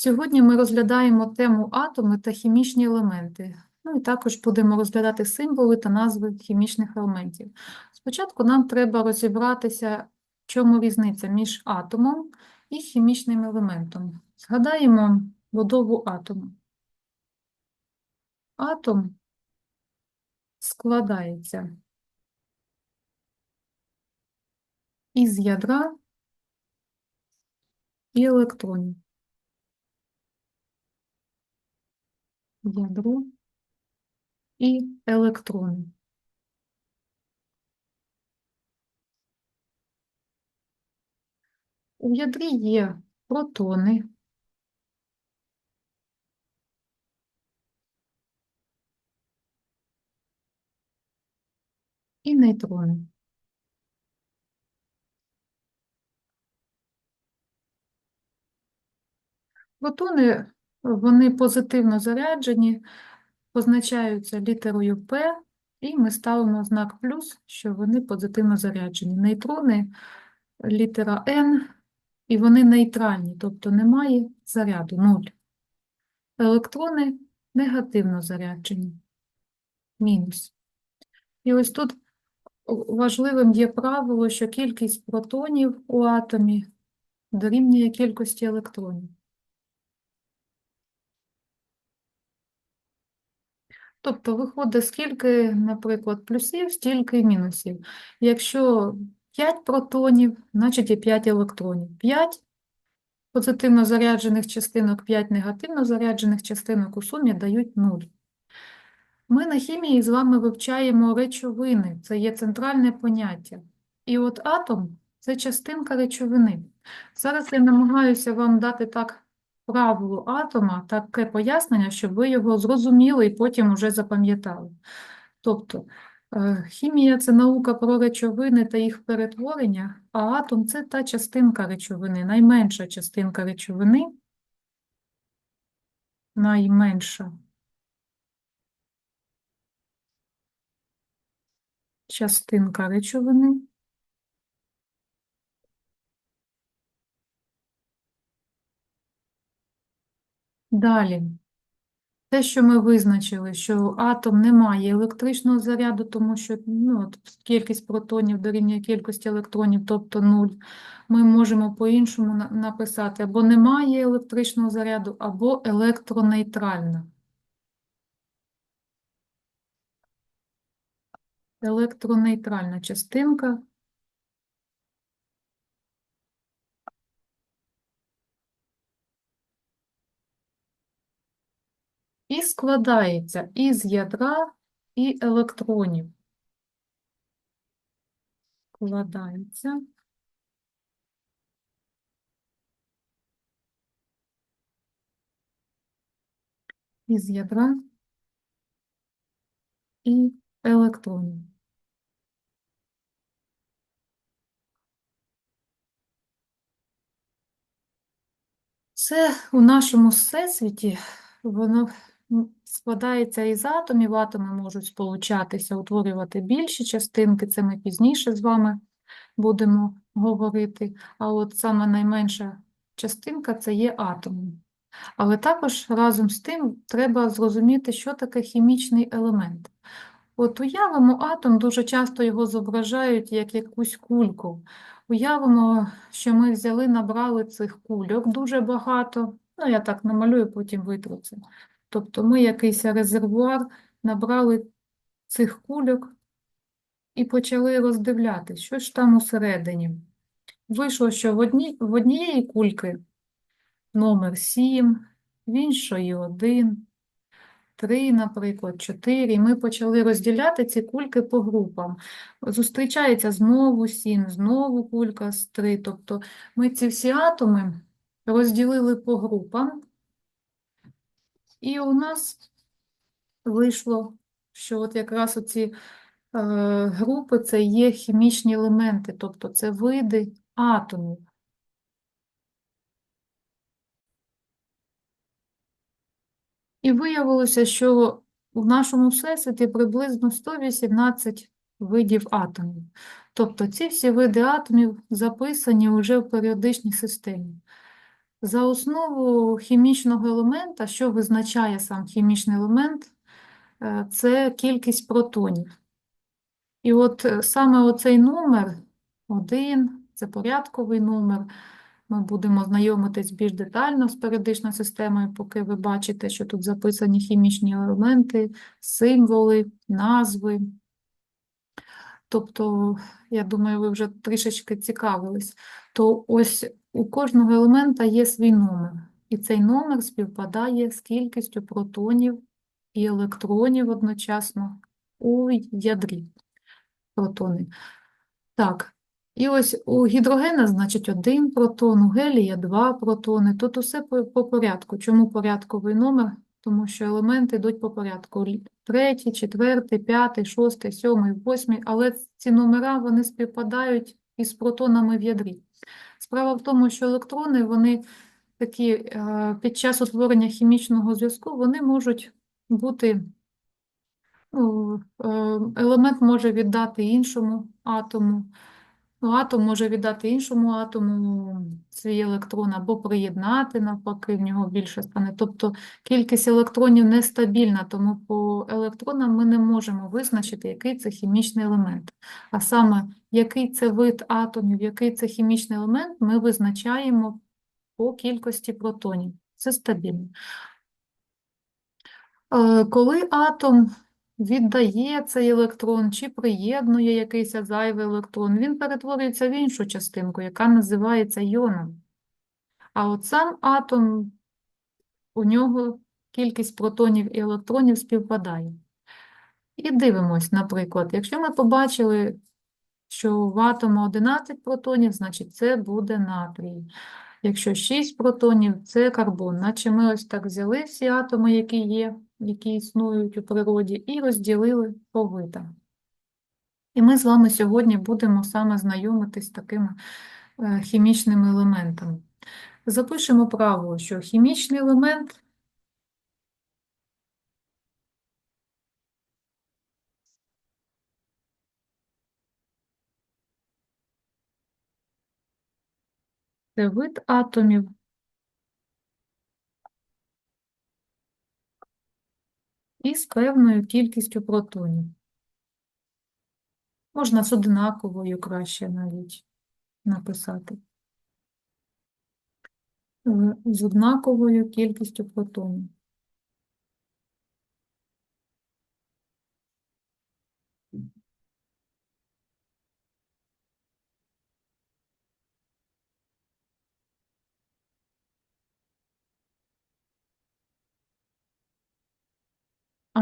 Сьогодні ми розглядаємо тему атоми та хімічні елементи. Ну і також будемо розглядати символи та назви хімічних елементів. Спочатку нам треба розібратися, в чому різниця між атомом і хімічним елементом. Згадаємо будову атому. Атом складається із ядра і електронів. Ядро і електрони. У ядрі є протони, і нейтрони. Протони вони позитивно заряджені, позначаються літерою П, і ми ставимо знак плюс, що вони позитивно заряджені. Нейтрони літера N, і вони нейтральні, тобто немає заряду, нуль. Електрони негативно заряджені, мінус. І ось тут важливим є правило, що кількість протонів у атомі дорівнює кількості електронів. Тобто виходить, скільки, наприклад, плюсів, стільки мінусів. Якщо 5 протонів, значить і 5 електронів. 5 позитивно заряджених частинок, 5 негативно заряджених частинок у сумі дають 0. Ми на хімії з вами вивчаємо речовини, це є центральне поняття. І от атом це частинка речовини. Зараз я намагаюся вам дати так правилу атома таке пояснення, щоб ви його зрозуміли і потім уже запам'ятали. Тобто, е, хімія це наука про речовини та їх перетворення, а атом це та частинка речовини, найменша частинка речовини, найменша частинка речовини. Далі. Те, що ми визначили, що атом не має електричного заряду, тому що ну, от, кількість протонів дорівнює кількості електронів, тобто 0, ми можемо по-іншому на- написати або немає електричного заряду, або електронейтральна. Електронейтральна частинка і складається із ядра і електронів. Складається із ядра і електронів. Це у нашому всесвіті воно складається із атомів. Атоми можуть сполучатися, утворювати більші частинки. Це ми пізніше з вами будемо говорити. А от саме найменша частинка це є атомом. Але також разом з тим треба зрозуміти, що таке хімічний елемент. От уявимо атом, дуже часто його зображають як якусь кульку. Уявимо, що ми взяли, набрали цих кульок дуже багато. Ну, я так намалюю, потім витру це. Тобто ми якийсь резервуар набрали цих кульок і почали роздивлятись, що ж там усередині. Вийшло, що в, одній, в однієї кульки номер 7, в іншої 1, 3, наприклад, 4. І ми почали розділяти ці кульки по групам. Зустрічається знову 7, знову кулька з 3. Тобто ми ці всі атоми розділили по групам, і у нас вийшло, що от якраз оці е, групи це є хімічні елементи, тобто це види атомів. І виявилося, що в нашому всесвіті приблизно 118 видів атомів. Тобто ці всі види атомів записані вже в періодичній системі. За основу хімічного елемента, що визначає сам хімічний елемент, е, це кількість протонів. І от е, саме оцей номер один, це порядковий номер. Ми будемо знайомитись більш детально з періодичною системою, поки ви бачите, що тут записані хімічні елементи, символи, назви. Тобто, я думаю, ви вже трішечки цікавились. То ось у кожного елемента є свій номер, і цей номер співпадає з кількістю протонів і електронів одночасно у ядрі протони. Так, і ось у гідрогена, значить, один протон, у гелія два протони. Тут усе по, по порядку. Чому порядковий номер? Тому що елементи йдуть по порядку. Третій, четвертий, п'ятий, шостий, сьомий, восьмий, але ці номера вони співпадають із протонами в ядрі. Справа в тому, що електрони, вони такі е, під час утворення хімічного зв'язку, вони можуть бути Ну, е, елемент може віддати іншому атому, атом може віддати іншому атому свій електрон або приєднати, навпаки, в нього більше стане. Тобто кількість електронів нестабільна, тому по електронам ми не можемо визначити, який це хімічний елемент. А саме, який це вид атомів, який це хімічний елемент, ми визначаємо по кількості протонів. Це стабільно. Е, Коли атом віддає цей електрон чи приєднує якийсь зайвий електрон, він перетворюється в іншу частинку, яка називається йоном. А от сам атом, у нього кількість протонів і електронів співпадає. І дивимось, наприклад, якщо ми побачили, що в атому 11 протонів, значить це буде натрій. Якщо 6 протонів, це карбон. Наче ми ось так взяли всі атоми, які є, які існують у природі, і розділили по видам. І ми з вами сьогодні будемо саме знайомитись з такими е, хімічними елементами. Запишемо правило, що хімічний елемент це вид атомів, із певною кількістю протонів. Можна з однаковою краще навіть написати. Е, З однаковою кількістю протонів.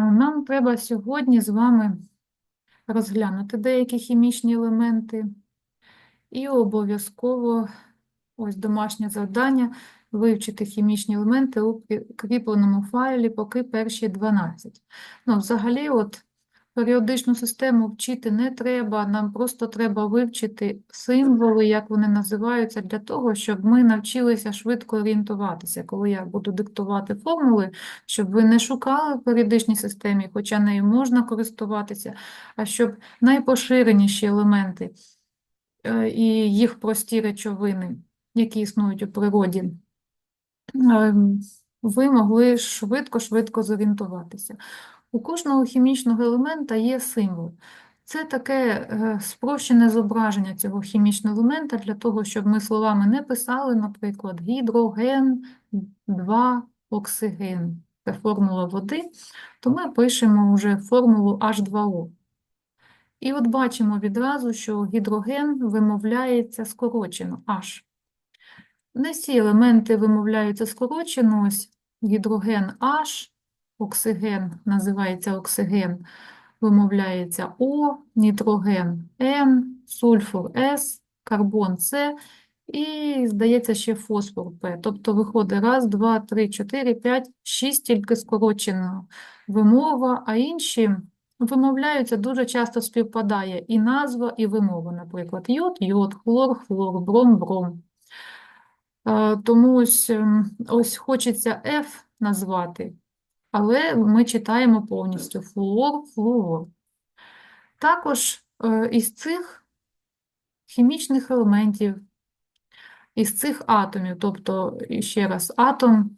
Нам треба сьогодні з вами розглянути деякі хімічні елементи і обов'язково ось домашнє завдання вивчити хімічні елементи у крі- кріпленому файлі поки перші 12. Ну, взагалі, от періодичну систему вчити не треба, нам просто треба вивчити символи, як вони називаються, для того, щоб ми навчилися швидко орієнтуватися. Коли я буду диктувати формули, щоб ви не шукали в періодичній системі, хоча нею можна користуватися, а щоб найпоширеніші елементи е, і їх прості речовини, які існують у природі, ем, ви могли швидко-швидко зорієнтуватися. У кожного хімічного елемента є символ. Це таке е, спрощене зображення цього хімічного елемента для того, щоб ми словами не писали, наприклад, гідроген, 2 оксиген. Це формула води, то ми пишемо вже формулу H2O. І от бачимо відразу, що гідроген вимовляється скорочено H. Не всі елементи вимовляються скорочено, ось гідроген H, оксиген називається оксиген, вимовляється О, нітроген Н, сульфур С, карбон С і, здається, ще фосфор П. Тобто виходить раз, два, три, чотири, п'ять, шість тільки скорочено вимова, а інші вимовляються дуже часто співпадає і назва, і вимова, наприклад, йод, йод, хлор, хлор, бром, бром. Е, Тому ось, ем, ось хочеться F назвати, але ми читаємо повністю флуор, флуор. Також е, із цих хімічних елементів із цих атомів, тобто, ще раз, атом,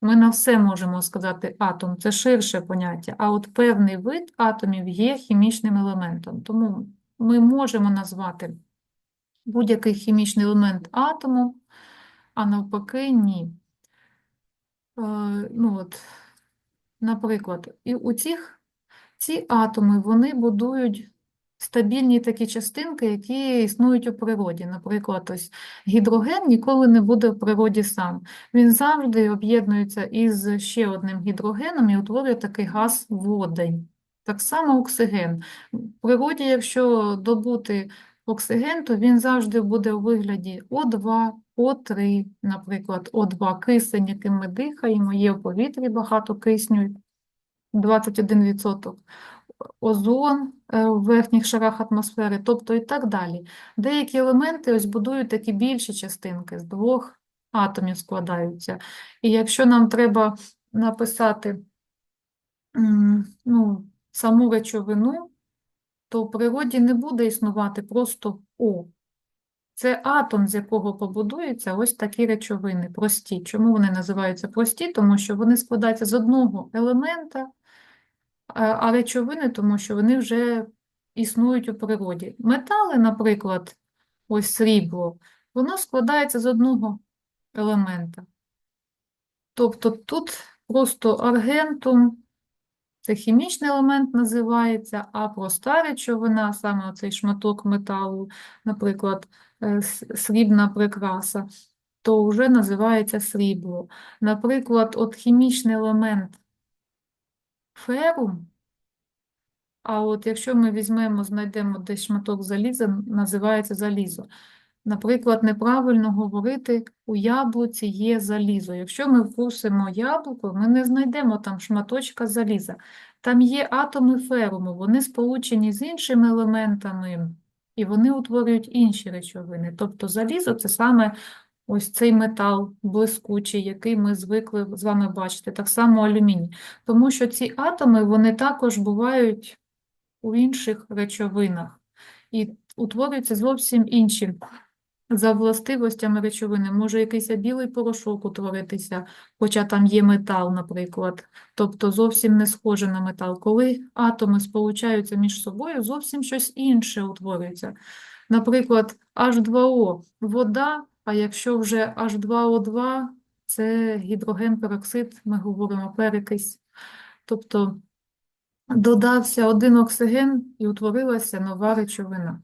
ми на все можемо сказати атом, це ширше поняття, а от певний вид атомів є хімічним елементом. Тому ми можемо назвати будь-який хімічний елемент атомом, а навпаки, ні. Е, ну от, наприклад, і у цих ці атоми вони будують стабільні такі частинки, які існують у природі. Наприклад, ось гідроген ніколи не буде в природі сам. Він завжди об'єднується із ще одним гідрогеном і утворює такий газ водень. Так само оксиген. В природі, якщо добути оксиген, то він завжди буде у вигляді О2, О3, наприклад, О2 кисень, яким ми дихаємо, є в повітрі багато кисню, 21%, озон е, в верхніх шарах атмосфери, тобто і так далі. Деякі елементи ось будують такі більші частинки, з двох атомів складаються. І якщо нам треба написати ну, саму речовину, то в природі не буде існувати просто О. Це атом, з якого побудуються ось такі речовини, прості. Чому вони називаються прості? Тому що вони складаються з одного елемента, а а речовини, тому що вони вже існують у природі. Метали, наприклад, ось срібло, воно складається з одного елемента. Тобто тут просто аргентум, це хімічний елемент називається, а проста речовина, саме оцей шматок металу, наприклад, е, срібна прикраса, то вже називається срібло. Наприклад, от хімічний елемент ферум, а от якщо ми візьмемо, знайдемо десь шматок заліза, називається залізо. Наприклад, неправильно говорити, у яблуці є залізо. Якщо ми вкусимо яблуко, ми не знайдемо там шматочка заліза. Там є атоми феруму, вони сполучені з іншими елементами, і вони утворюють інші речовини. Тобто залізо це саме ось цей метал блискучий, який ми звикли з вами бачити, так само алюміній. Тому що ці атоми вони також бувають у інших речовинах і утворюються зовсім інші за властивостями речовини. Може якийсь білий порошок утворитися, хоча там є метал, наприклад, тобто зовсім не схоже на метал. Коли атоми сполучаються між собою, зовсім щось інше утворюється. Наприклад, H2O – вода, а якщо вже H2O2 – це гідрогенпероксид, ми говоримо перекись. Тобто додався один оксиген і утворилася нова речовина.